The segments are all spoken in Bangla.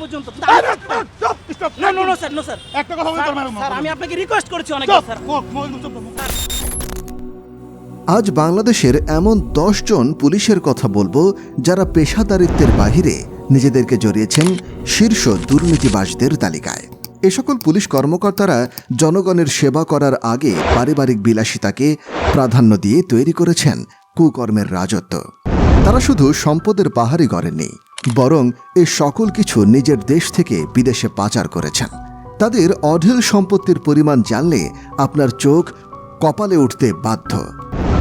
পর্যন্ত না no no sir no sir. একটা কথা বলতে স্যার আমি আপনাকে রিকোয়েস্ট করেছি অনেক স্যার। মুখ মুখ চুপ মুখ আজ বাংলাদেশের এমন জন পুলিশের কথা বলব যারা পেশাদারিত্বের বাহিরে নিজেদেরকে জড়িয়েছেন শীর্ষ দুর্নীতিবাসদের তালিকায়। এ সকল পুলিশ কর্মকর্তারা জনগণের সেবা করার আগে পারিবারিক বিলাসিতাকে প্রাধান্য দিয়ে তৈরি করেছেন কুকর্মের রাজত্ব। তারা শুধু সম্পদের পাহাড়ি গড়েননি বরং এ সকল কিছু নিজের দেশ থেকে বিদেশে পাচার করেছেন। তাদের অঢেল সম্পত্তির পরিমাণ জানলে আপনার চোখ কপালে উঠতে বাধ্য।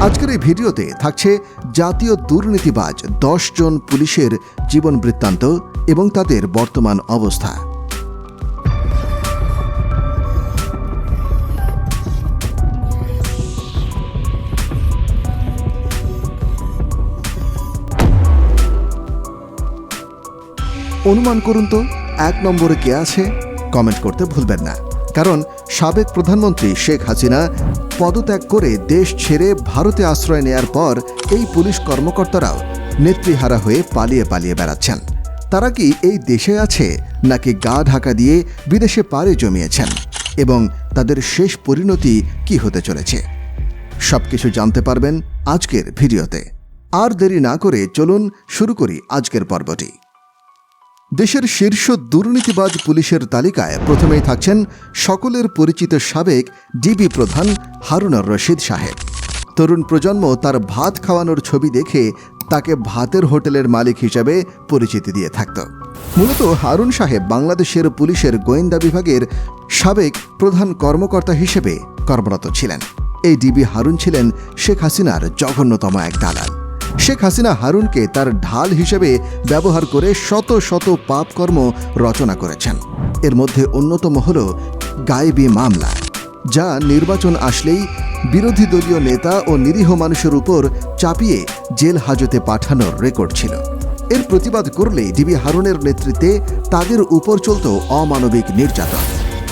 আজকের এই ভিডিওতে থাকছে জাতীয় দুর্নীতিবাজ দশ জন পুলিশের জীবন বৃত্তান্ত এবং তাদের বর্তমান অবস্থা। অনুমান করুন তো, এক নম্বরে কে আছে? কমেন্ট করতে ভুলবেন না। কারণ সাবেক প্রধানমন্ত্রী শেখ হাসিনা পদত্যাগ করে দেশ ছেড়ে ভারতে আশ্রয় নেয়ার পর এই পুলিশ কর্মকর্তারাও নেত্রীহারা হয়ে পালিয়ে পালিয়ে বেড়াচ্ছেন। তারা কি এই দেশে আছে, নাকি গা ঢাকা দিয়ে বিদেশে পাড়ে জমিয়েছেন? এবং তাদের শেষ পরিণতি কি হতে চলেছে? সবকিছু জানতে পারবেন আজকের ভিডিওতে। আর দেরি না করে চলুন শুরু করি আজকের পর্বটি। দেশের শীর্ষ দুর্নীতিবাজ পুলিশের তালিকায় প্রথমেই থাকছেন সকলের পরিচিত সাবেক ডিবি প্রধান হারুনার রশিদ সাহেব। তরুণ প্রজন্ম তার ভাত খাওয়ানোর ছবি দেখে তাকে ভাতের হোটেলের মালিক হিসাবে পরিচিতি দিয়ে থাকত। মূলত হারুন সাহেব বাংলাদেশের পুলিশের গোয়েন্দা বিভাগের সাবেক প্রধান কর্মকর্তা হিসেবে কর্মরত ছিলেন। এই ডিবি হারুন ছিলেন শেখ হাসিনার জঘন্যতম এক দালাল। শেখ হাসিনা হারুনকে তার ঢাল হিসেবে ব্যবহার করে শত শত পাপকর্ম রচনা করেছেন। এর মধ্যে অন্যতম হল গায়েবী মামলা, যা নির্বাচন আসলেই বিরোধী দলীয় নেতা ও নিরীহ মানুষের উপর চাপিয়ে জেল হাজতে পাঠানোর রেকর্ড ছিল। এর প্রতিবাদ করলেই ডিবি হারুনের নেতৃত্বে তাদের উপর চলত অমানবিক নির্যাতন।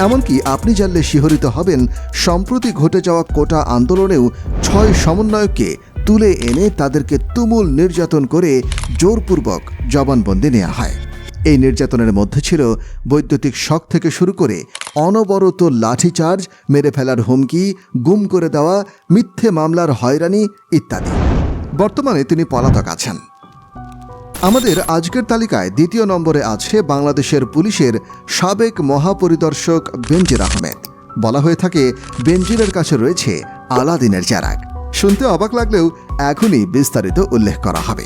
এমনকি আপনি জানলে শিহরিত হবেন, সম্প্রতি ঘটে যাওয়া কোটা আন্দোলনেও ছয় সমন্বয়ককে তুলে এনে তাদেরকে তুমুল নির্যাতন করে জোরপূর্বক জবানবন্দি নেওয়া হয়। এই নির্যাতনের মধ্যে ছিল বৈদ্যুতিক শখ থেকে শুরু করে অনবরত লাঠিচার্জ, মেরে ফেলার হুমকি, গুম করে দেওয়া, মিথ্যে মামলার হয়রানি ইত্যাদি। বর্তমানে তিনি পলাতক আছেন। আমাদের আজকের তালিকায় দ্বিতীয় নম্বরে আছে বাংলাদেশের পুলিশের সাবেক মহাপরিদর্শক বেনজির আহমেদ। বলা হয়ে থাকে, বেনজিরের কাছে রয়েছে আলাদিনের চারাক শুনতে অবাক লাগলেও এখনই বিস্তারিত উল্লেখ করা হবে।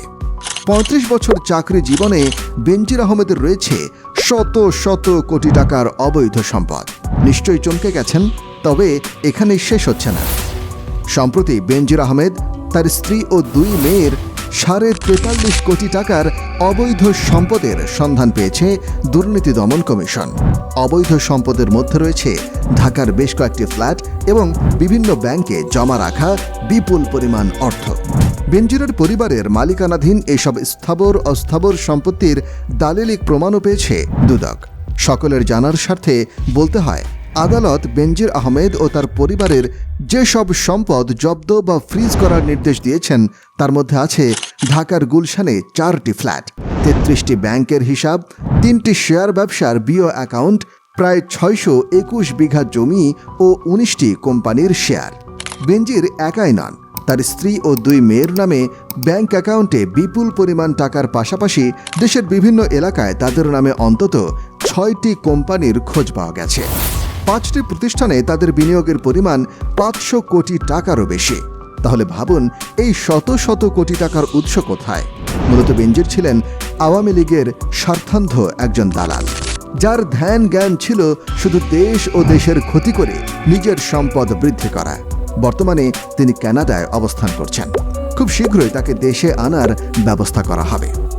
পঁয়ত্রিশ বছর চাকরি জীবনে বেনজির আহমেদের রয়েছে শত শত কোটি টাকার অবৈধ সম্পদ। নিশ্চয়ই চমকে গেছেন, তবে এখানেই শেষ হচ্ছে না। সম্প্রতি বেনজির আহমেদ তার স্ত্রী ও দুই মেয়ের সাড়ে তেতাল্লিশ কোটি টাকার অবৈধ সম্পদের সন্ধান পেয়েছে দুর্নীতি দমন কমিশন। অবৈধ সম্পদের মধ্যে রয়েছে ঢাকার বেশ কয়েকটি ফ্ল্যাট এবং বিভিন্ন ব্যাংকে জমা রাখা বিপুল পরিমাণ অর্থ। বেনজিরের পরিবারের মালিকানাধীন এসব স্থাবর অস্থাবর সম্পত্তির দালিলিক প্রমাণও পেয়েছে দুদক। সকলের জানার স্বার্থে বলতে হয়, আদালত বেনজির আহমেদ ও তার পরিবারের যেসব সম্পদ জব্দ বা ফ্রিজ করার নির্দেশ দিয়েছেন, তার মধ্যে আছে ঢাকার গুলশানে চারটি ফ্ল্যাট, তেত্রিশটি ব্যাংকের হিসাব, তিনটি শেয়ার ব্যবসার বিও অ্যাকাউন্ট, প্রায় ছয়শো একুশ বিঘা জমি ও উনিশটি কোম্পানির শেয়ার। বেঞ্জির একাই নন, তার স্ত্রী ও দুই মেয়ের নামে ব্যাংক অ্যাকাউন্টে বিপুল পরিমাণ টাকার পাশাপাশি দেশের বিভিন্ন এলাকায় তাদের নামে অন্তত ছয়টি কোম্পানির খোঁজ পাওয়া গেছে। পাঁচটি প্রতিষ্ঠানে তাদের বিনিয়োগের পরিমাণ পাঁচশো কোটি টাকারও বেশি। তাহলে ভাবুন, এই শত শত কোটি টাকার উৎস কোথায়? মূলত বেঞ্জির ছিলেন আওয়ামী লীগের স্বার্থান্ধ একজন দালাল। যার ধ্যান জ্ঞান ছিল শুধু দেশ ও দেশের ক্ষতি করে নিজের সম্পদ বৃদ্ধি করা। বর্তমানে তিনি কানাডায় অবস্থান করছেন। খুব শীঘ্রই তাকে দেশে আনার ব্যবস্থা করা হবে।